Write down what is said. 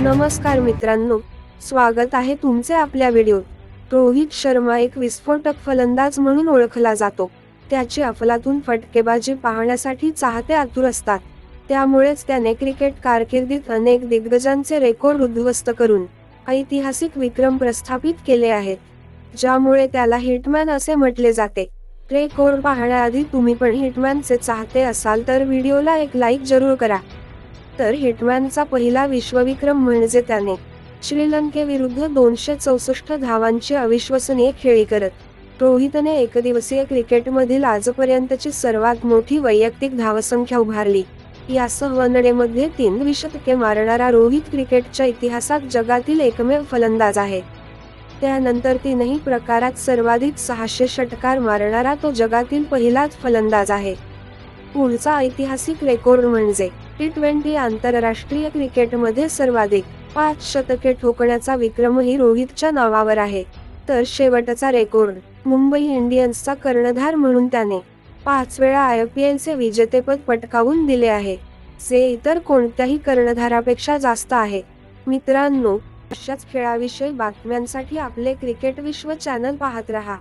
नमस्कार मित्रांनो स्वागत आहे तुमचे आपल्या व्हिडिओत. रोहित शर्मा एक विस्फोटक फलंदाज म्हणून ओळखला जातो. त्याची अफलातून फटकेबाजी पाहण्यासाठी चाहते आतुर असतात. त्यामुळेच त्याने क्रिकेट कारकिर्दीत अनेक दिग्गजांचे रेकॉर्ड उद्ध्वस्त करून ऐतिहासिक विक्रम प्रस्थापित केले आहेत. ज्यामुळे त्याला हिटमॅन असे म्हटले जाते. रेकॉर्ड पाहण्याआधी तुम्ही पण हिटमॅनचे चाहते असाल तर व्हिडिओला एक लाईक जरूर करा. तर हिटमॅनचा पहिला विश्वविक्रम म्हणजे त्याने श्रीलंकेविरुद्ध दोनशे चौसष्ट धावांची अविश्वसनीय खेळी करत रोहितने एकदिवसीय क्रिकेटमधील आजपर्यंतची सर्वात मोठी वैयक्तिक धावसंख्या उभारली. यासह वनडेमध्ये तीन विशतके मारणारा रोहित क्रिकेटच्या इतिहासात जगातील एकमेव फलंदाज आहे. त्यानंतर तीनही प्रकारात सर्वाधिक सहाशे षटकार मारणारा तो जगातील पहिलाच फलंदाज आहे. पुढचा ऐतिहासिक रेकॉर्ड म्हणजे टी ट्वेंटी आंतरराष्ट्रीय क्रिकेटमध्ये सर्वाधिक पाच शतके ठोकण्याचा विक्रमही रोहितच्या नावावर आहे. तर शेवटचा रेकॉर्ड मुंबई इंडियन्सचा कर्णधार म्हणून त्याने पाच वेळा आय पी एलचे विजेतेपद पटकावून दिले आहे. जे इतर कोणत्याही कर्णधारापेक्षा जास्त आहे. मित्रांनो अशाच खेळाविषयी बातम्यांसाठी आपले क्रिकेट विश्व चॅनल पाहत रहा.